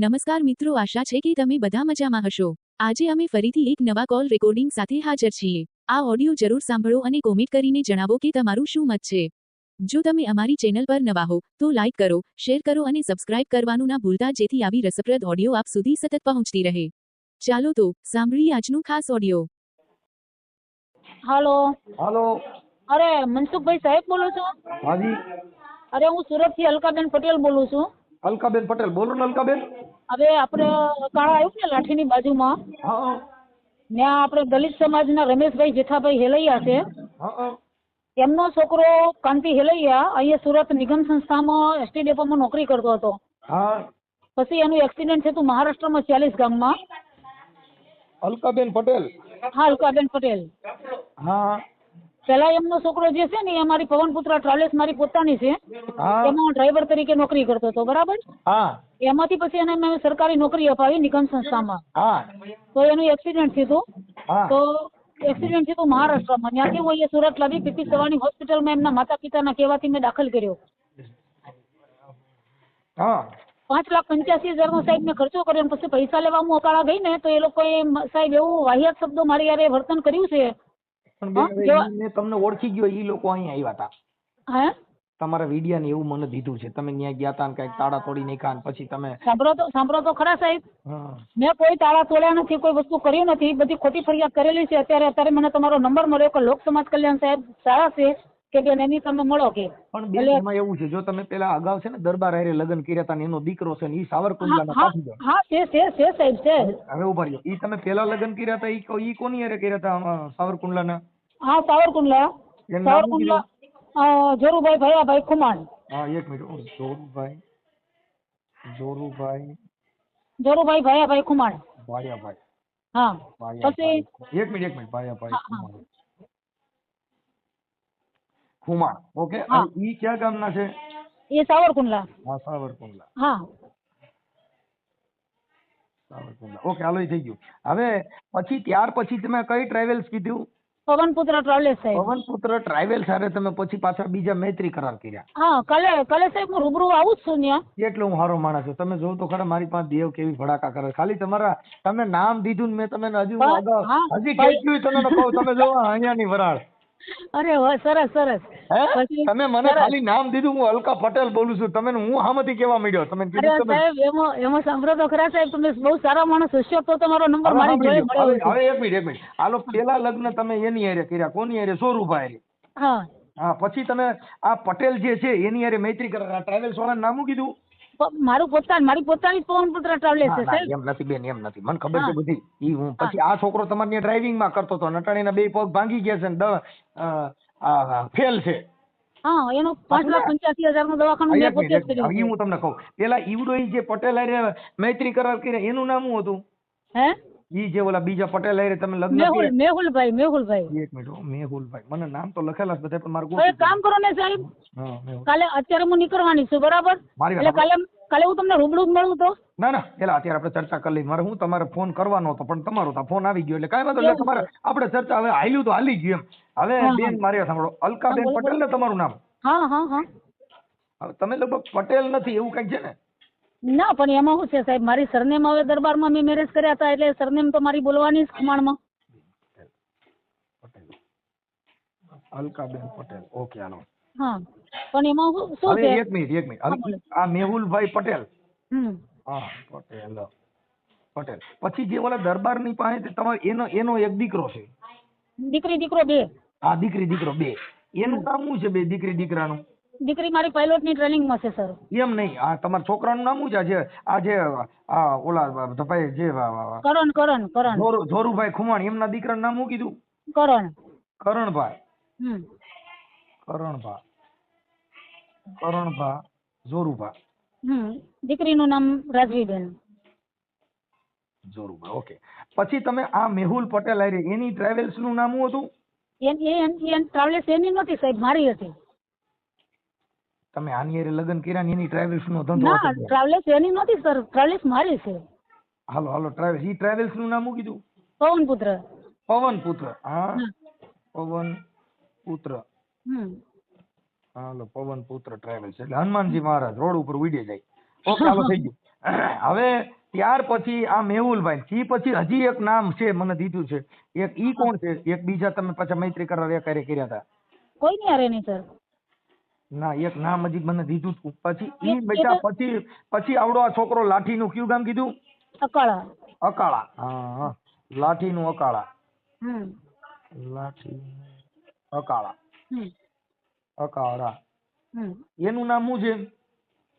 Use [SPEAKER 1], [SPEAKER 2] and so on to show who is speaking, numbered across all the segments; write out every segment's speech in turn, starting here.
[SPEAKER 1] નમસ્કાર મિત્રો આશા છે કે તમે બધા મજામાં હશો. આજે અમે ફરીથી એક નવા કોલ રેકોર્ડિંગ સાથે હાજર છીએ. આ ઓડિયો જરૂર સાંભળો અને કોમેન્ટ કરીને જણાવો કે તમારું શું મત છે. જો તમે અમારી ચેનલ પર નવા હો તો લાઇક કરો શેર કરો અને સબસ્ક્રાઇબ કરવાનું ના ભૂલતા જેથી આવી રસપ્રદ ઓડિયો આપ સુધી સતત પહોંચતી રહે. ચાલો તો સાંભળીએ આજનું ખાસ ઓડિયો.
[SPEAKER 2] હાલો
[SPEAKER 3] હાલો
[SPEAKER 2] અરે મનસુખભાઈ સાહેબ બોલો છો?
[SPEAKER 3] હાજી
[SPEAKER 2] અરે હું સુરતથી અલકાબેન પટેલ બોલું છું.
[SPEAKER 3] અલકાબેન પટેલ. બોલો ને અલકાબેન.
[SPEAKER 2] હવે આપણે કાળા આવ્યું ને લાઠીની બાજુમાં?
[SPEAKER 3] હા
[SPEAKER 2] ત્યાં આપણે દલિત સમાજના રમેશભાઈ જેઠાભાઈ હેલૈયા છે.
[SPEAKER 3] હા
[SPEAKER 2] એમનો છોકરો કાંતિ હેલૈયા અહીંયા સુરત નિગમ સંસ્થામાં એસટી ડેપોમાં નોકરી કરતો હતો.
[SPEAKER 3] હા.
[SPEAKER 2] પછી એનું એક્સિડન્ટ થયું મહારાષ્ટ્રમાં ચાલીસ ગામમાં.
[SPEAKER 3] અલકાબેન પટેલ.
[SPEAKER 2] હા અલકાબેન પટેલ.
[SPEAKER 3] હા.
[SPEAKER 2] પેલા એમનો છોકરો જે છે ને એ મારી પવનપુત્ર ટ્રાવેલ્સ મારી પોતાની છે. એમાં હું ડ્રાઈવર તરીકે નોકરી કરતો હતો બરાબર? એમાંથી પછી એને મેં સરકારી નોકરી અપાવી નિગમ સંસ્થામાં. તો એનું એક્સિડન્ટ થયું. તો એક્સિડન્ટ થયું મહારાષ્ટ્રમાં. ત્યાંથી હું અહીંયા સુરત લાવી પીપી સવાણી હોસ્પિટલમાં એમના માતા પિતાના કહેવાથી મેં દાખલ કર્યો. પાંચ લાખ પંચ્યાસી હજારનો સાહેબ મેં ખર્ચો કર્યો પછી પૈસા લેવા હું અકાળા ગઈ ને તો એ લોકોએ સાહેબ એવું વાહિયાત શબ્દો મારી યારે વર્તન કર્યું છે.
[SPEAKER 3] પણ મેં તમને ઓળખી ગયો એ લોકો અહીંયા આવ્યા હતા
[SPEAKER 2] હે?
[SPEAKER 3] તમારા વિડિયા ને એવું મને દીધું છે. તમે ત્યાં ગયા હતા ને કંઈક તાળા તોડી નાખ્યા પછી તમે
[SPEAKER 2] સાંભળો તો સાંભળો તો ખરા સાહેબ. મેં કોઈ તાળા તોડ્યા નથી કોઈ વસ્તુ કરી નથી. બધી ખોટી ફરિયાદ કરેલી છે. અત્યારે અત્યારે મને તમારો નંબર મળ્યો કે લોક સમાજ કલ્યાણ સાહેબ સારા છે. કે બેન એની તમે મળો કે.
[SPEAKER 3] પણ બેન એમાં એવું છે જો તમે પેલા અગાઉ છે ને દરબાર હારે લગ્ન કર્યા હતા ને એનો દીકરો છે ને ઈ સાવરકુંડલાના
[SPEAKER 2] હા
[SPEAKER 3] પાટીદાર.
[SPEAKER 2] હા છે છે છે સાહેબ છે.
[SPEAKER 3] હવે ઊભા રહ્યો. ઈ તમે પેલા લગ્ન કર્યા હતા ઈ ઈ કોની હારે કર્યા હતા અ, સાવરકુંડલાના?
[SPEAKER 2] હા સાવરકુંડલા. સાવરકુંડલા જોરુભાઈ ભૈયાભાઈ ખુમાણ.
[SPEAKER 3] હા એક મિનિટ જોરુભાઈ જોરુભાઈ
[SPEAKER 2] જોરુભાઈ ભૈયાભાઈ ખુમાણ.
[SPEAKER 3] ભાયાભાઈ.
[SPEAKER 2] હા. પછી
[SPEAKER 3] એક મિનિટ એક મિનિટ ભાયાભાઈ. ખુમાણ. ખુમાણ ઓકે
[SPEAKER 2] હા.
[SPEAKER 3] અને ઈ ક્યાં ગામના છે
[SPEAKER 2] એ સાવરકુંડલા
[SPEAKER 3] હા સાવરકુંડલા
[SPEAKER 2] હા
[SPEAKER 3] સાવરકુંડલા ઓકે હાલો ઈ થઈ ગયું હવે પછી ત્યાર પછી તમે કઈ ટ્રાવેલ્સ કીધું
[SPEAKER 2] પવનપુત્ર ટ્રાવેલ્સ સાહેબ
[SPEAKER 3] પવનપુત્ર ટ્રાવેલ્સ હારે તમે પછી પાછા બીજા મૈત્રી કરાર કર્યા
[SPEAKER 2] હા કાલે કાલે સાહેબ હું રૂબરૂ આવું જ છું ત્યાં
[SPEAKER 3] એટલે હું હારો માણસ છું. તમે જોવો તો ખરા મારી પાસે દેવ કેવી ભડાકા કરે ખાલી તમારા તમે નામ દીધું ને મેં તમને હજી હું અગાઉ
[SPEAKER 2] હા,
[SPEAKER 3] હજી
[SPEAKER 2] ભાઈ.
[SPEAKER 3] કેટલું તમે કહું. તમે જોવો અહીંયાની વરાળ.
[SPEAKER 2] અરે વાહ સરસ સરસ.
[SPEAKER 3] તમે મને ખાલી નામ દીધું હું અલકા પટેલ બોલું છું. તમે હું હામાંથી કેવા માંડ્યો? તમે કીધું તમે
[SPEAKER 2] એમાં એમાં સાંભળો તો ખરા સાહેબ તમે બહુ સારા માણસ હશો તો તમારો નંબર મારી જોડે મળ્યો
[SPEAKER 3] હવે એક મિનિટ એક મિનિટ. હાલો પેલા લગ્ન તમે એની હારે કર્યા કોની હારે? સોરુભા હારે.
[SPEAKER 2] હા.
[SPEAKER 3] હા પછી તમે આ પટેલ જે છે એની હારે મૈત્રી કરાર આ ટ્રાવેલ્સ વાળા નામ કીધું?
[SPEAKER 2] મારું પોતાનું મારી પોતાની પવનપુત્ર ટ્રાવેલ્સ છે સાહેબ.
[SPEAKER 3] એમ નથી બેન એમ નથી. મને ખબર છે બધી. ઈ હું પછી આ છોકરો તમારી ડ્રાઇવિંગમાં કરતો હતો. નટાણીના બે પગ ભાંગી ગયા છે ને ફેલ છે.
[SPEAKER 2] હા એનો પાંચ લાખ પંચ્યાસી હજારનું દવાખાનું મેં પોતે કર્યું
[SPEAKER 3] હું તમને કહું પેલા ઈવડો જે પટેલ મૈત્રી કરાર કર્યા એનું નામ શું હતું?
[SPEAKER 2] હે?
[SPEAKER 3] ઈ જે ઓલા બીજા પટેલ હારે તમે લગ્ન
[SPEAKER 2] મેહુલ મેહુલભાઈ મેહુલભાઈ.
[SPEAKER 3] એક મિનિટ મેહુલભાઈ. મને નામ તો લખેલા છે બધા પણ મારું
[SPEAKER 2] એક કામ કરો ને સાહેબ. કાલે અત્યારે હું નીકળવાની છું બરાબર? એટલે કાલે કાલે હું તમને રૂબરૂ મળું તો?
[SPEAKER 3] ના ના પેલા અત્યારે આપણે ચર્ચા કરી લઈ મારે હું તમારે ફોન કરવાનો હતો પણ તમારો તો ફોન આવી ગયો એટલે કાંઈ વાંધો એટલે તમારે આપણે ચર્ચા હવે હાલ્યું તો હાલી ગયું હવે. બેન મારી સાંભળો. અલકાબેન પટેલ ને તમારું નામ?
[SPEAKER 2] હા હા હા.
[SPEAKER 3] તમે લગભગ પટેલ નથી એવું કંઈક છે ને?
[SPEAKER 2] ના પણ એમાં શું છે સાહેબ મારી સરનેમ હવે દરબારમાં મેં મેરેજ કર્યા હતા એટલે સરનેમ તો મારી બોલવાની જ ખમાણમાં
[SPEAKER 3] અલકાબેન પટેલ. ઓકે આનો
[SPEAKER 2] હા પણ એમાં શું- છે?
[SPEAKER 3] એક મિનિટ એક મિનિટ.
[SPEAKER 2] હા.
[SPEAKER 3] આ મેહુલભાઈ પટેલ.
[SPEAKER 2] હમ.
[SPEAKER 3] હા પટેલ પટેલ. પછી જે ઓલા દરબારની પાસે તમારે એનો એનો એક દીકરો છે.
[SPEAKER 2] દીકરી દીકરો બે.
[SPEAKER 3] આ દીકરી દીકરો બે. એનું નામ શું છે બે દીકરી દીકરાનું?
[SPEAKER 2] દીકરી મારી પાયલોટની ટ્રેનિંગમાં છે સર
[SPEAKER 3] એમ નહીં. આ તમારા છોકરાનું નામ શું છે? આ જે આ ઓલા ભાઈ જે
[SPEAKER 2] કરણ કરણ કરણ.
[SPEAKER 3] ધોરુભાઈ ખુમાણ. એમના દીકરાનું નામ શું કીધું?
[SPEAKER 2] કરણ.
[SPEAKER 3] કરણભાઈ.
[SPEAKER 2] હમ.
[SPEAKER 3] કરણભા. કરણભા જોરુભા
[SPEAKER 2] હમ. દીકરીનું નામ રાજવીબેન.
[SPEAKER 3] જોરુભા ઓકે. પછી તમે આ મેહુલ પટેલ આવી એની ટ્રાવેલ્સનું નામ શું હતું?
[SPEAKER 2] એન ટ્રાવેલ્સ એની નહોતી સાહેબ. મારી હતી.
[SPEAKER 3] તમે આની હારે લગ્ન કર્યા ને એની ટ્રાવેલ્સ નો ધંધો
[SPEAKER 2] ના
[SPEAKER 3] હતો
[SPEAKER 2] ટ્રાવેલ્સ એની નથી સર ટ્રાવેલ્સ મારી છે.
[SPEAKER 3] હાલો હાલો ટ્રાવેલ્સ ઈ ટ્રાવેલ્સનું નામ શું કીધું?
[SPEAKER 2] પવનપુત્ર.
[SPEAKER 3] પવન પુત્ર હા. પવન પુત્ર હાલો પવન પુત્ર ટ્રાવેલ્સ એટલે હનુમાનજી મહારાજ રોડ ઉપર ઉડે જાય. ઓકે હાલો થઈ ગયું. હવે ત્યાર પછી આ મેહુલભાઈ ઈ પછી હજી એક નામ છે મને દીધું છે. એક ઈ કોણ છે? એક બીજા તમે પાછા મૈત્રી કરવા કરે કર્યા હતા.
[SPEAKER 2] કોઈ નહીં હારે નહીં સર
[SPEAKER 3] ના એક નામ હજી મને દીધું હતું પછી ઈ બેટા પછી પછી આવડો આ છોકરો લાઠીનું કયું ગામ કીધું?
[SPEAKER 2] અકાળા.
[SPEAKER 3] અકાળા. હા લાઠી નું અકાળા. લાઠી અકાળા. અકાળા. એનું નામ શું છે?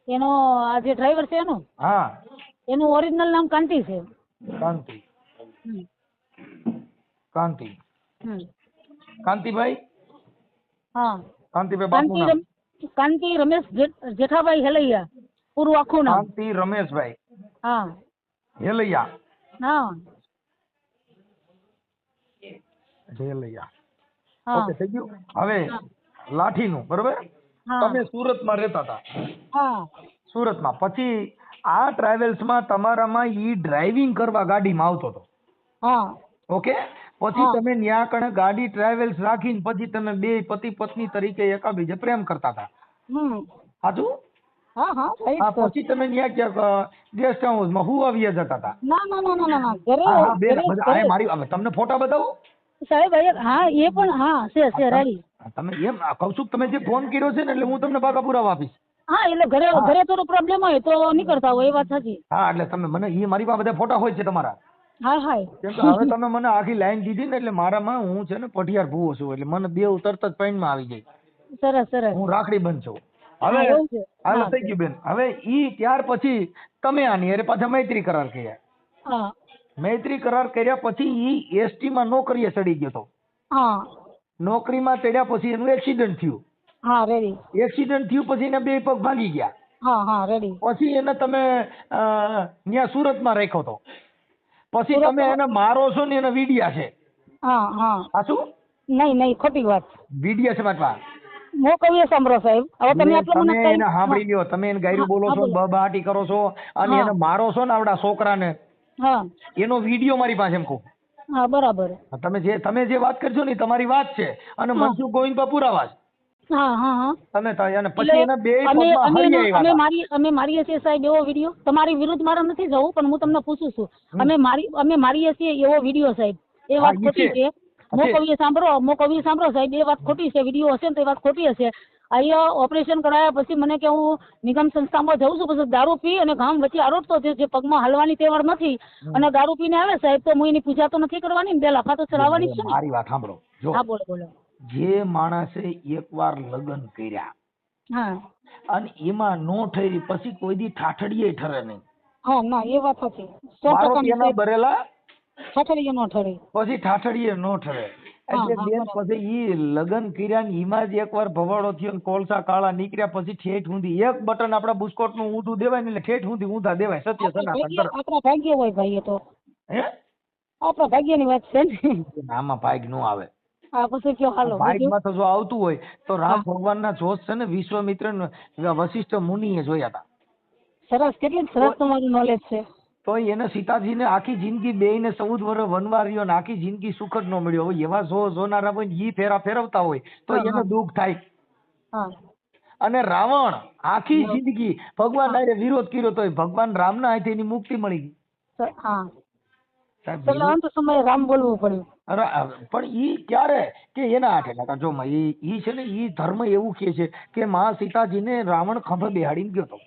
[SPEAKER 2] એનો આ જે ડ્રાઈવર છે એનું?
[SPEAKER 3] હા.
[SPEAKER 2] એનું ઓરિજિનલ નામ કાંતિ છે.
[SPEAKER 3] કાંતિ. કાંતિ. કાંતિભાઈ?
[SPEAKER 2] હા.
[SPEAKER 3] કાંતિભાઈ
[SPEAKER 2] બાપુ
[SPEAKER 3] નામ
[SPEAKER 2] કાંતિ રમેશ જેઠાભાઈ હેલૈયા પૂરું આખું નામ.
[SPEAKER 3] કાંતિ રમેશભાઈ.
[SPEAKER 2] હા.
[SPEAKER 3] હેલૈયા.
[SPEAKER 2] હા.
[SPEAKER 3] હેલૈયા. ઓકે થઈ ગયું? હવે લાઠીનું બરોબર?
[SPEAKER 2] હા.
[SPEAKER 3] તમે સુરતમાં રહેતા હતા.
[SPEAKER 2] હા.
[SPEAKER 3] સુરતમાં. પછી આ ટ્રાવેલ્સમાં તમારામાં ઈ ડ્રાઇવિંગ કરવા ગાડીમાં આવતો હતો.
[SPEAKER 2] હા.
[SPEAKER 3] ઓકે પછી તમે ન્યા કણે ગાડી ટ્રાવેલ્સ રાખીને પછી તમે બે પતિ પત્ની તરીકે એકાબીજે પ્રેમ કરતા હતા. સાચું
[SPEAKER 2] હા હા
[SPEAKER 3] હા પછી તમે ન્યા ક્યાંક ગેસ્ટ હાઉસમાં હું આવ્યા જતા હતા?
[SPEAKER 2] ના ના ના ના ના ના. ઘરે
[SPEAKER 3] હા હા બધા- મારી તમને ફોટા બતાવું?
[SPEAKER 2] સાહેબ હા એ પણ હા છે છે રેડી.
[SPEAKER 3] તમે એમ તમે જે ફોન કર્યો છે ને એટલે હું તમને પાકા પુરાવા આપીશ
[SPEAKER 2] હા એટલે ઘરે ઘરે થોડો પ્રોબ્લેમ હોય તો નીકળતા હોય એ વાત સાચી.
[SPEAKER 3] હા એટલે તમે મને એ મારી પાસે બધા ફોટા હોય છે તમારા. કેમ કે હવે તમે મને આખી લાઈન દીધી ને એટલે મારામાં હું છે ને પઠિયાર ભૂવો છું એટલે મને બે તરત જ પાણીમાં આવી જાય.
[SPEAKER 2] સરસ સરસ.
[SPEAKER 3] હું રાખડી બંધ છું. હવે. હાલો. થઈ ગયું બેન. હવે ઈ ત્યાર પછી તમે આની અરે પાછા મૈત્રી કરાર કર્યા. મૈત્રી કરાર કર્યા પછી ઈ એસટી માં નોકરીએ ચડી ગયો તો નોકરીમાં ચડ્યા પછી એનું એક્સિડન્ટ થયું.
[SPEAKER 2] હા રેડી
[SPEAKER 3] એક્સિડન્ટ થયું પછી એના બે પગ ભાંગી ગયા.
[SPEAKER 2] હા હા રેડી
[SPEAKER 3] પછી એને તમે ત્યાં સુરતમાં રાખ્યો તો પછી તમે એને મારો છો ને એને વીડિયા છે.
[SPEAKER 2] હા હા.
[SPEAKER 3] આ શું?
[SPEAKER 2] નહીં નહીં ખોટી વાત.
[SPEAKER 3] વીડિયા છે બાપા મો
[SPEAKER 2] હું કહીએ સાંભળો સાહેબ. હવે તમે આટલું મને
[SPEAKER 3] તમે એને સાંભળી લ્યો તમે એને ગાયરું બોલો છો બબાટી કરો છો અને એને મારો છો ને આવડા છોકરાને.
[SPEAKER 2] હા.
[SPEAKER 3] એનો વિડિયો મારી પાસે એમ કહું.
[SPEAKER 2] હા બરાબર.
[SPEAKER 3] તમે જે તમે જે વાત કરજો ને તમારી વાત છે. અને. મનસુખ ગોવિંદ
[SPEAKER 2] હા હા
[SPEAKER 3] તમે અને પછી એના બે
[SPEAKER 2] અમે. મારી અમે મારીએ છીએ સાહેબ એવો વીડિયો તમારી વિરુદ્ધ મારે નથી જવું પણ હું તમને પૂછું છું. અમે મારી અમે મારીએ છીએ એવો વીડિયો સાહેબ. એ વાત ખોટી
[SPEAKER 3] છે.
[SPEAKER 2] છે. મો કવિએ સાંભળો મો કવિએ સાંભળો સાહેબ એ વાત ખોટી છે. વીડિયો હશે ને તો એ વાત ખોટી હશે. અહીંયા ઓપરેશન કરાયા પછી મને કે હું નિગમ સંસ્થામાં જઉં છું પછી દારૂ પી અને ગામ વચ્ચે આરોટતો છે જે પગમાં હલવાની તેવડ નથી. અને દારૂ પીને આવે સાહેબ તો હું એની પૂજા તો નથી કરવાની ને બે લાફા તો ચડાવવાની છે
[SPEAKER 3] મારી વાત સાંભળો.
[SPEAKER 2] હા બોલો બોલો.
[SPEAKER 3] જે માણસે એકવાર લગ્ન કર્યા અને એમાં નો ઠરી પછી કોઈ દી ઠાઠડીએ ઠરે નહીં.
[SPEAKER 2] હા ના એ વાત હતી
[SPEAKER 3] મારો
[SPEAKER 2] ટકાની
[SPEAKER 3] ભરેલા
[SPEAKER 2] ઠાઠડીએ નો ઠરે.
[SPEAKER 3] પછી ઠાઠડીએ નો ઠરે. એટલે બેન પછી ઈ લગ્ન કર્યા ને એમાં જ એકવાર ભવાડો થયો ને કોલસા કાળા નીકળ્યા પછી ઠેઠ ઊંધી એક બટન આપડા બુસ્કોટનું ઊંધું દેવાય ને એટલે ઠેઠ ઊંધી ઊંધા દેવાય. સત્ય સનાતન
[SPEAKER 2] આપણા ભાગ્ય હોય ભાઈ એ તો.
[SPEAKER 3] હે?
[SPEAKER 2] આપણા ભાગ્યની વાત છે ને
[SPEAKER 3] આમાં ભાગ નો આવે.
[SPEAKER 2] હા પછી કયો હાલો બીજું?
[SPEAKER 3] તો જો આવતું હોય તો રામ. ભગવાનના જોશ છે ને વિશ્વામિત્ર ને વશિષ્ઠ મુનિએ જોયા હતા.
[SPEAKER 2] સરસ કેટલી સરસ તમારું નોલેજ છે.
[SPEAKER 3] તો એને સીતાજીને આખી જિંદગી બેયને ચૌદ વર્ષ રહ્યો ને આખી જિંદગી સુખ જ ન મળ્યો. એવા જો જોનારા હોય ને ઈ ફેરા ફેરવતા હોય તો એને દુઃખ થાય. અને રાવણ આખી જિંદગી ભગવાન વિરોધ કર્યો તો ભગવાન રામના હાથે એની મુક્તિ મળી ગઈ.
[SPEAKER 2] એટલે અંત સમયે રામ બોલવું પડ્યું.
[SPEAKER 3] પણ ઈ ક્યારે? કે એના હાથે નકર જો ઈ ઈ છે ને ઈ ધર્મ એવું કહે છે કે માં સીતાજીને રાવણ ખભે બેહાડીને ગયો તો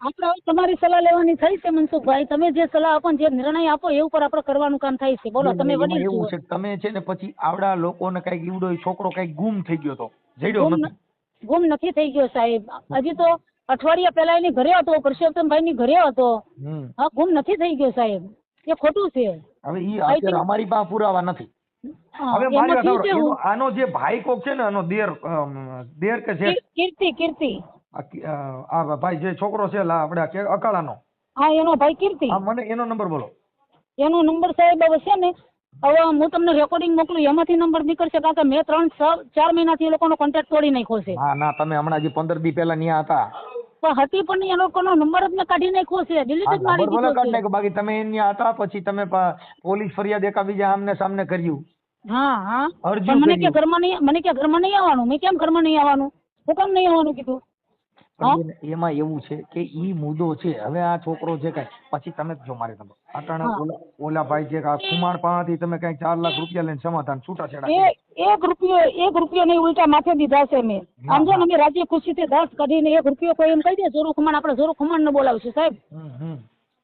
[SPEAKER 2] આપણે હવે તમારી સલાહ લેવાની થઈ છે મનસુખભાઈ. તમે જે સલાહ આપો જે નિર્ણય આપો એ ઉપર આપણે કરવાનું કામ થાય છે. બોલો તમે વડીલ
[SPEAKER 3] એવું
[SPEAKER 2] છે.
[SPEAKER 3] તમે છે ને પછી આવડા લોકોને કંઈક ઈવડો છોકરો કંઈક ગુમ થઈ ગયો તો જઈડો
[SPEAKER 2] ગુમ
[SPEAKER 3] નથી.
[SPEAKER 2] ન- ગુમ નથી થઈ ગયો સાહેબ. હજી તો અઠવાડિયા પહેલા એની ઘરે હતો પરસોત્તમભાઈ ની ઘરે હતો. હા ગુમ નથી થઈ ગયો સાહેબ. એ ખોટું છે.
[SPEAKER 3] હવે ઈ અત્યારે અમારી પાસે પુરાવા નથી. હવે મારી વાત આનો જે ભાઈ કોક છે ને આનો દેર દેર કે છે
[SPEAKER 2] કીર્તિ કીર્તિ.
[SPEAKER 3] આ ભાઈ જે છોકરો છે લા આપણે અકાળાનો.
[SPEAKER 2] હા એનો ભાઈ કીર્તિ.
[SPEAKER 3] હા મને એનો નંબર બોલો.
[SPEAKER 2] એનો નંબર સાહેબ હવે છે ને હવે હું તમને રેકોર્ડિંગ મોકલું એમાંથી નંબર નીકળશે કારણ કે મેં ત્રણ ચાર મહિનાથી એ લોકોનો કોન્ટેક્ટ તોડી નાખ્યો છે.
[SPEAKER 3] હા ના તમે હમણાં જે પંદર દી પહેલા ન્યા હતા
[SPEAKER 2] પણ હતી પણ એ લોકોનો નંબર જ મેં કાઢી નાખ્યો છે. ડિલીટ જ મારી દીધો
[SPEAKER 3] કાઢી નાખ્યો. બાકી તમે ન્યા હતા પછી તમે પોલીસ ફરિયાદ એકાબીજા આમને સામને કર્યું.
[SPEAKER 2] હા હા. પણ મને કે ઘરમાં નહીં મને કે ઘરમાં નહીં આવવાનું. મેં કેમ ઘરમાં નહીં આવવાનું? હું કેમ નહીં આવવાનું કીધું?
[SPEAKER 3] એમાં એવું છે કે ઈ મુદ્દો છે. હવે આ છોકરો છે કઈ પછી તમે જો મારે તમે અટાણે. ઓલા ઓલા ભાઈ છે કુમાર પાસેથી તમે કઈ ચાર લાખ રૂપિયા લઈને સમાધાન છૂટાછેડા
[SPEAKER 2] એ એક રૂપિયો એક રૂપિયો નહીં ઉલટા માથે દીધા છે મેં. સમજો ને. અમે રાજી ખુશીથી દસ કરીને એક રૂપિયો કોઈ એમ કહી દે જોરું ખુમાણ આપણે જોરું ખુમાણ ને બોલાવીશું સાહેબ.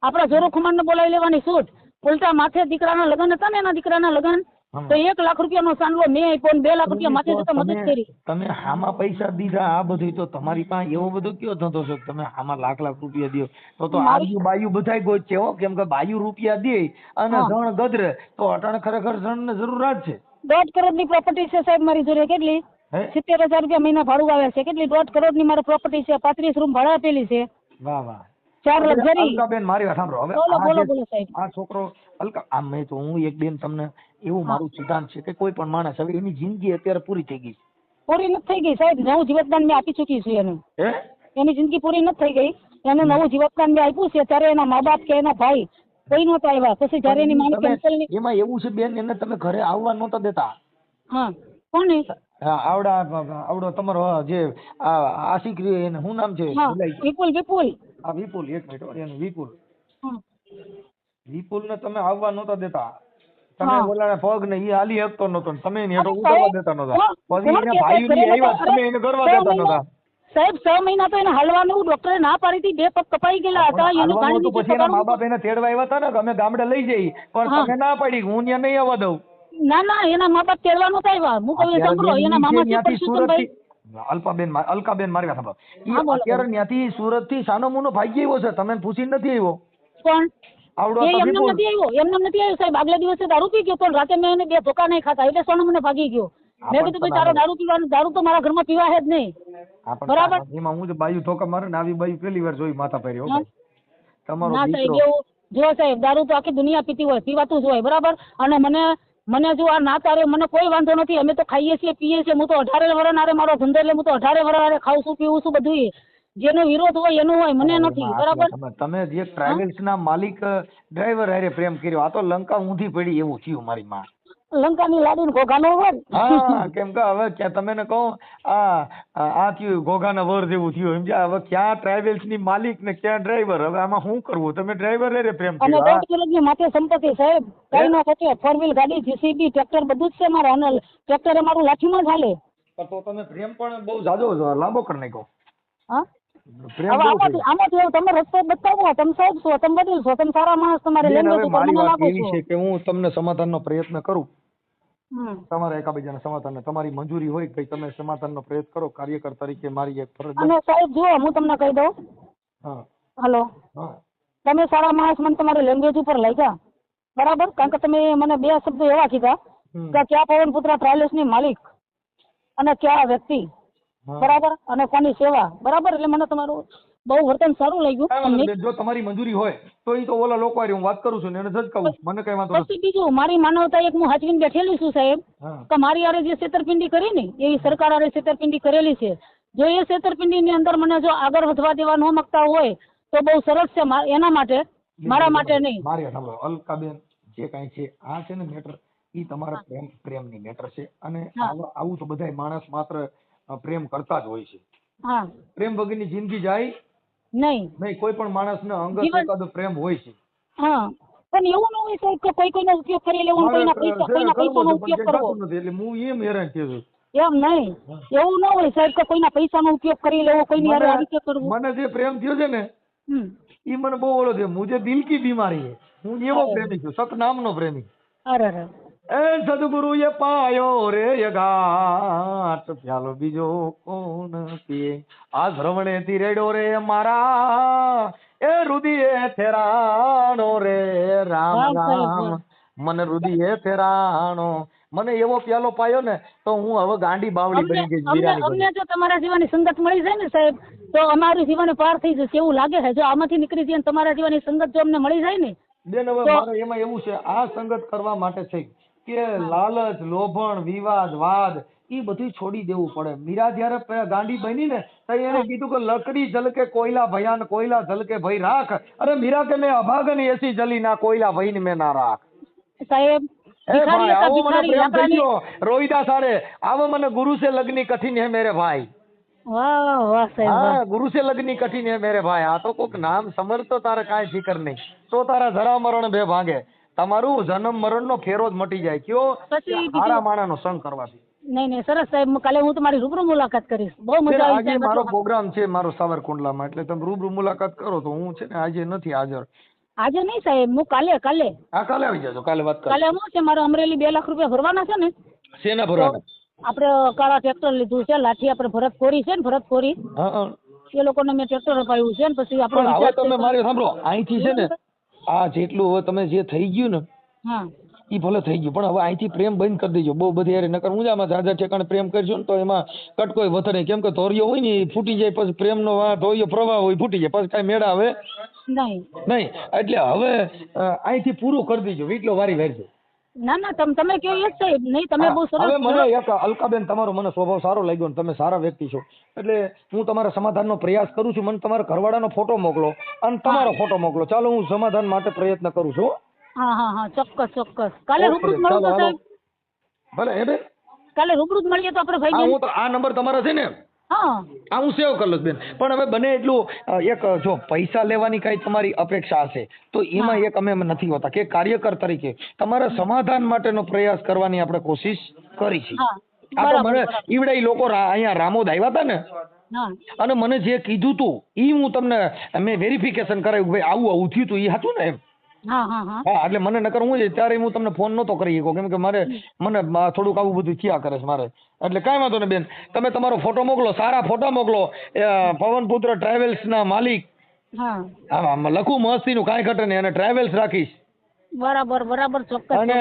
[SPEAKER 2] આપણે જોરું ખુમાણ ને બોલાવી લેવાની છૂટ. ઉલટા માથે દીકરાના લગ્ન હતા ને એના દીકરાના લગ્ન? તો એક લાખ રૂપિયાનો સાંડલો મેં આપ્યો બે લાખ રૂપિયા માથે જતા મદદ કરી.
[SPEAKER 3] તમે હામાં પૈસા દીધા આ બધું તો તમારી પાસે એવો બધો કયો ધંધો છે? તમે હામાં લાખ લાખ રૂપિયા દો. તો તો આજુ બાયુ બધાય ગોચ છે હો. કેમ કે બાયુ રૂપિયા દે અને. જણ ગદરે. તો અટણ ખરેખર જણ ને જરૂરિયાત છે.
[SPEAKER 2] દોઢ કરોડની પ્રોપર્ટી છે સાહેબ મારી જોડે કેટલી? સિત્તેર હજાર રૂપિયા મહિના ભાડું આવે છે. કેટલી? દોઢ કરોડની મારી પ્રોપર્ટી છે. પાંત્રીસ રૂમ ભાડા આપેલી છે.
[SPEAKER 3] વાહ વાહ.
[SPEAKER 2] ચાર લક્ઝરી
[SPEAKER 3] અલકાબેન મારી વાત સાંભળો. હવે
[SPEAKER 2] બોલો બોલો સાહેબ.
[SPEAKER 3] આ છોકરો અલકા આમ મેં તો હું એક બેન તમને એવું મારું સિદ્ધાંત છે કે કોઈ પણ માણસ હવે એની જિંદગી અત્યારે પૂરી થઈ ગઈ
[SPEAKER 2] પૂરી નથી થઈ ગઈ સાહેબ. નવું જીવતદાન મેં આપી ચૂકી છું એને. એની જિંદગી પૂરી નથી થઈ ગઈ. એને નવું જીવતદાન મેં આપ્યું છે ત્યારે એના મા બાપ કે એના ભાઈ કોઈ નહોતા આવ્યા. પછી જ્યારે એની માની કેન્સલની
[SPEAKER 3] એમાં એવું છે બેન એને તમે ઘરે આવવા નહોતા દેતા.
[SPEAKER 2] હા. કોને?
[SPEAKER 3] આવડા આવડો તમારો જે આશિક એને શું નામ છે?
[SPEAKER 2] હા. વિપુલ વિપુલ.
[SPEAKER 3] આ વિપુલ એક મિનિટ હો, એનું વિપુલ. વિપુલ ને તમે આવવા નહોતા દેતા. તમે
[SPEAKER 2] હા.
[SPEAKER 3] ઓલાને પગ ને ઈ હાલી શકતો નતો ને તમે એને હેઠો ઉતરવા દેતા
[SPEAKER 2] નતા
[SPEAKER 3] પછી એના
[SPEAKER 2] ભાઈ
[SPEAKER 3] આવ્યા તમે એને કરવા દેતા નતા
[SPEAKER 2] સાહેબ છ મહિના તો એને હાલવાનું ડોક્ટરે ના પાડી હતી બે પગ કપાઈ ગયેલા હતા એનું ગાંડી
[SPEAKER 3] પછી એના મા બાપ એને તેડવા આવ્યા હતા ને કે અમે ગામડે લઈ જઈ પણ તમે ના પાડી હું ત્યાં નહીં આવવા દઉં.
[SPEAKER 2] ના ના એના મા બાપ તેડવા નતા આવ્યા. હું કહું સાંભળો એના મામા
[SPEAKER 3] સુરતથી- અલ્પાબેન અલકાબેન મારી વાત સાંભળો. અત્યારે. ત્યાંથી સુરતથી સાનો મુનો ભાગી આવ્યો છે તમે પૂછી નથી આવ્યો?
[SPEAKER 2] પણ
[SPEAKER 3] આવડો
[SPEAKER 2] એમને નથી આવ્યો એમને નથી આવ્યો સાહેબ. આગલા દિવસે દારૂ પી ગયો પણ રાતે મેં એને બે ધોકા નહીં ખાતા એટલે સોનો મને ભાગી ગયો. મેં કીધું ભાઈ તારો દારૂ પીવાનું દારૂ તો મારા ઘરમાં પીવા હે જ નહીં. બરાબર.
[SPEAKER 3] એમાં હું જ બાયું ધોકા મારે ને આવી બાયું પહેલી વાર જોઈ માથા પહેરી હો તમારો
[SPEAKER 2] ના સાહેબ એવું જો સાહેબ દારૂ તો આખી દુનિયા પીતી હોય પીવાતું જ હોય બરાબર? અને મને મને જો આ ના તારે મને કોઈ વાંધો નથી. અમે તો ખાઈએ છીએ પીએ છીએ. હું તો અઢારે વર્ષ નારે મારો ધંધો એટલે હું તો અઢારે વર્ષ ખાઉં છું પીવું છું બધું જેનો વિરોધ હોય એનો હોય મને નથી બરાબર?
[SPEAKER 3] તમે- તમે જે ટ્રાવેલ્સ ના માલિક ડ્રાઈવર હારે પ્રેમ કર્યો આ તો લંકા ઊંધી પડી એવું થયું મારી માં.
[SPEAKER 2] લંકાની લાડીને ઘોઘાનો હોય
[SPEAKER 3] હા કેમ કે હવે ક્યાં તમે કહો આ આ થયું ઘોઘાના વર જેવું થયું. સમજ્યા હવે ક્યાં ટ્રાવેલ્સની માલિક ને ક્યાં ડ્રાઈવર? હવે આમાં શું કરવું? તમે ડ્રાઈવર રે પ્રેમ
[SPEAKER 2] અને ટેકનોલોજી માથે સંપત્તિ સાહેબ. કઈ ના થશે ફોર વ્હીલ ગાડી જીસીબી ટ્રેક્ટર બધું જ છે મારા અને ટ્રેક્ટર એ મારું લાઠીમાં
[SPEAKER 3] ચાલે તો તમે પ્રેમ પણ બહુ જાજો લાંબો કરી નાખ્યો.
[SPEAKER 2] હા? આમાંથી એવું તમે રસ્તો બતાવો તમે સાહેબ છો તમે વડીલ છો તમે સારા માણસ તમારે
[SPEAKER 3] બેન,
[SPEAKER 2] લેંગ્વેજ
[SPEAKER 3] હવે
[SPEAKER 2] ઉપર
[SPEAKER 3] મારી
[SPEAKER 2] મને લાગો છો.
[SPEAKER 3] છે કે હું તમને સમાધાનનો પ્રયત્ન કરું. તમારા એકાબીજાના સમાધાન તમારી મંજૂરી હોય કે તમે સમાધાનનો પ્રયત્ન કરો કાર્યકર તરીકે મારી એક ફરજ
[SPEAKER 2] અને સાહેબ હું તમને કહી દઉં.
[SPEAKER 3] હા.
[SPEAKER 2] હલો. તમે સારા માણસ મને તમારી લેંગ્વેજ ઉપર લઈ ગયા બરાબર? કારણ કે તમે મને બે શબ્દો એવા કીધા કે ક્યાં પવનપુત્ર ટ્રાવેલ્સની માલિક અને ક્યાં વ્યક્તિ. બરાબર? અને કોની સેવા? બરાબર? એટલે મને તમારું બહુ વર્તન સારું લાગ્યું.
[SPEAKER 3] જો તમારી મંજૂરી હોય તો એ તો ઓલા લોકો હું વાત કરું છું ને એને ઝટકાવું કહું. મને કઈ વાંધો
[SPEAKER 2] પછી બીજું મારી માનવતા એક હું હાચવીને બેઠેલી છું સાહેબ કે મારી આરે જે છેતરપિંડી કરી ને એ સરકાર આરે છેતરપિંડી કરેલી છે. જો એ છેતરપિંડીની અંદર મને જો આગળ વધવા દેવા ન માંગતા હોય તો બહુ સરસ છે એના માટે મારા માટે નહીં.
[SPEAKER 3] મારી સાંભળો. અલકાબેન જે કાંઈ છે આ છે ને મેટર એ તમારા પ્રેમ પ્રેમની મેટર છે. અને આવું તો બધાય માણસ માત્ર પ્રેમ કરતા જ હોય છે.
[SPEAKER 2] હા.
[SPEAKER 3] પ્રેમ વગરની જિંદગી જાય
[SPEAKER 2] નહીં.
[SPEAKER 3] નહીં કોઈ પણ માણસને અંગત એકાદો પ્રેમ હોય છે.
[SPEAKER 2] હા. પણ એવું ન હોય સાહેબ કે કોઈ કોઈનો ઉપયોગ કરી લેવો કોઈના પૈસા કોઈના પૈસાનો ઉપયોગ કરવો.
[SPEAKER 3] નથી એટલે હું એમ હેરાન થયો છું.
[SPEAKER 2] એમ નહીં. એવું ન હોય સાહેબ કે કોઈના પૈસાનો ઉપયોગ કરી લેવો કોઈની હારે રીતે કરવું.
[SPEAKER 3] મને જે પ્રેમ થયો છે ને એ મને બહુ ઓળો છે. મુજે દિલ કી બીમારી હે હું એવો પ્રેમી છું સતનામનો પ્રેમી.
[SPEAKER 2] અરે અરે
[SPEAKER 3] એ સદગુરુએ પાયો રે ઘાટ. પ્યાલો બીજો કોણ પીએ? આ શ્રવણે થી રેડો રે મારા. એ રુદિએ થેરાણો રે રામ રામ. મને રુદિએ થેરાણો મને એવો પ્યાલો પાયો ને તો હું હવે ગાંડી બાવળી બની ગઈ
[SPEAKER 2] અમને અમને જો તમારા જીવાની સંગત મળી જાય ને સાહેબ તો અમારું જીવન પાર થઈ જશે એવું લાગે છે. જો આમાંથી નીકળી જઈએ તમારા જીવાની સંગત જો અમને મળી જાય ને
[SPEAKER 3] બેન હવે મારે એમાં એવું છે આ સંગત કરવા માટે છે કે લાલચ લોભણ વિવાદ વાદ ઈ બધું છોડી દેવું પડે. મીરા જયારે પે- ગાંડી બની ને તો એને કીધું કે લકડી જલકે કોયલા ભયાન કોયલા જલકે ભઈ રાખ. અરે મીરા કે મેં અભાગન એસી જલી ના કોયલા ભઈને મેં ના રાખ.
[SPEAKER 2] સાહેબ
[SPEAKER 3] એ
[SPEAKER 2] ભિખારી
[SPEAKER 3] ભાઈ
[SPEAKER 2] હતા
[SPEAKER 3] આવો મને
[SPEAKER 2] ભિખારી
[SPEAKER 3] પ્રેમ થઈ
[SPEAKER 2] લાકડાની
[SPEAKER 3] ગયો રોહિદાસ હારે આવો મને ગુરુ સે લગની કઠિન હે મેરે ભાઈ.
[SPEAKER 2] વાહ વાહ સાહેબ વાહ.
[SPEAKER 3] હા ગુરુ સે લગની કઠિન હે મેરે ભાઈ. આ તો કોક નામ સમરતો તારે કાંઈ ફિકર નહીં. તો તારા જરા મરણ બે ભાગે. તમારું જન્મ મરણ નો ફેરો જ મટી જાય. કયો?
[SPEAKER 2] સારા
[SPEAKER 3] માણા નો સંગ કરવાથી
[SPEAKER 2] નહીં નહીં સરસ સાહેબ કાલે હું તમારી રૂબરૂ મુલાકાત કરીશ. બહુ મજા આવી
[SPEAKER 3] આજે મારો પ્રોગ્રામ છે મારો સાવરકુંડલામાં એટલે તમે રૂબરૂ મુલાકાત કરો તો હું છે ને આજે નથી હાજર.
[SPEAKER 2] આજે નહીં સાહેબ હું કાલે કાલે.
[SPEAKER 3] હા કાલે આવી જજો કાલે વાત કરો
[SPEAKER 2] કાલે શું છે મારે અમરેલી બે લાખ રૂપિયા ભરવાના છે ને?
[SPEAKER 3] શેના ભરવાના?
[SPEAKER 2] આપણે કાળા ટ્રેક્ટર લીધું છે લાઠી આપણે ભરત કોરી છે ને ભરત કોરી
[SPEAKER 3] હા હા.
[SPEAKER 2] એ લોકોને મેં ટ્રેક્ટર અપાયું છે ને પછી આપણે
[SPEAKER 3] હવે તમે મારી સાંભળો અહીંથી છે ને આ જેટલું હવે તમે જે થઈ ગયું ને
[SPEAKER 2] હા.
[SPEAKER 3] ઈ ભલે થઈ ગયું પણ હવે અહીંથી પ્રેમ બંધ કરી દેજો. બહુ બધી યાર નકર હું આમાં જાજા ઠેકાણે પ્રેમ કરજો ને તો એમાં કટકોય વધે નહીં. કેમ કે ધોરિયો હોય ને એ ફૂટી જાય પછી પ્રેમનો ધોરિયો પ્રવાહ હોય ફૂટી જાય પછી કાંઈ મેળા આવે
[SPEAKER 2] નહીં.
[SPEAKER 3] નહીં. એટલે હવે અહીંથી પૂરું કરી દેજો. વીટલો વારી વેરજો.
[SPEAKER 2] ના ના તમે તમે કહો એ સાહેબ નહીં તમે બહુ સરસ
[SPEAKER 3] હવે મને એક અલકાબેન તમારો મને સ્વભાવ સારો લાગ્યો ને તમે સારા વ્યક્તિ છો. એટલે હું તમારા સમાધાનનો પ્રયાસ કરું છું મને તમારા ઘરવાળાનો ફોટો મોકલો અને તમારો ફોટો મોકલો. ચાલો હું સમાધાન માટે પ્રયત્ન કરું છું
[SPEAKER 2] હા. હા હા ચોક્કસ ચોક્કસ. કાલે રૂબરૂ મળું તો સાહેબ.
[SPEAKER 3] ભલે હે બેન?
[SPEAKER 2] કાલે રૂબરૂ મળીએ તો આપણે ભાઈ
[SPEAKER 3] હું તો આ નંબર તમારો છે ને.
[SPEAKER 2] હા.
[SPEAKER 3] આ હું સેવ કરી લઉં બેન. પણ હવે બને એટલું એક જો પૈસા લેવાની કઈ તમારી અપેક્ષા હશે તો એમાં એક અમે નથી હોતા કે કાર્યકર તરીકે તમારા સમાધાન માટેનો પ્રયાસ કરવાની આપણે કોશિશ કરી છે.
[SPEAKER 2] હા
[SPEAKER 3] આ તો
[SPEAKER 2] બરાબર
[SPEAKER 3] મને
[SPEAKER 2] બરાબર.
[SPEAKER 3] ઈવડે લોકો અહીંયા રામોદ આવ્યા હતા ને અને મને જે કીધું તું ઈ હું તમને મેં વેરિફિકેશન કરાવ્યું ભાઈ આવું આવું થયું તું ઈ હતું ને એમ.
[SPEAKER 2] હા
[SPEAKER 3] એટલે મને નકર હું ત્યારે હું તમને ફોન નતો કરી શકો. કેમ કે મારે મને થોડુંક આવું બધું થયા કરે છે મારે. એટલે કાંઈ વાંધો નહીં બેન. તમે તમારો ફોટો મોકલો સારા ફોટા મોકલો. પવનપુત્ર ટ્રાવેલ્સ ના માલિક.
[SPEAKER 2] હા.
[SPEAKER 3] આમ આમ લખું કાંઈ ઘટે નહીં. અને ટ્રાવેલ્સ રાખીશ.
[SPEAKER 2] બરાબર બરાબર ચોક્કસ
[SPEAKER 3] અને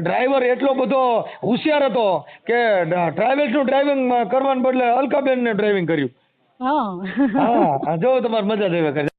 [SPEAKER 3] ડ્રાઈવર એટલો બધો હોશિયાર હતો કે ટ્રાવેલ્સનું ડ્રાઇવિંગ કરવાને બદલે અલકાબેનને ડ્રાઇવિંગ કર્યું.
[SPEAKER 2] હા.
[SPEAKER 3] હા જો તમારે મજા જ આવે કરે.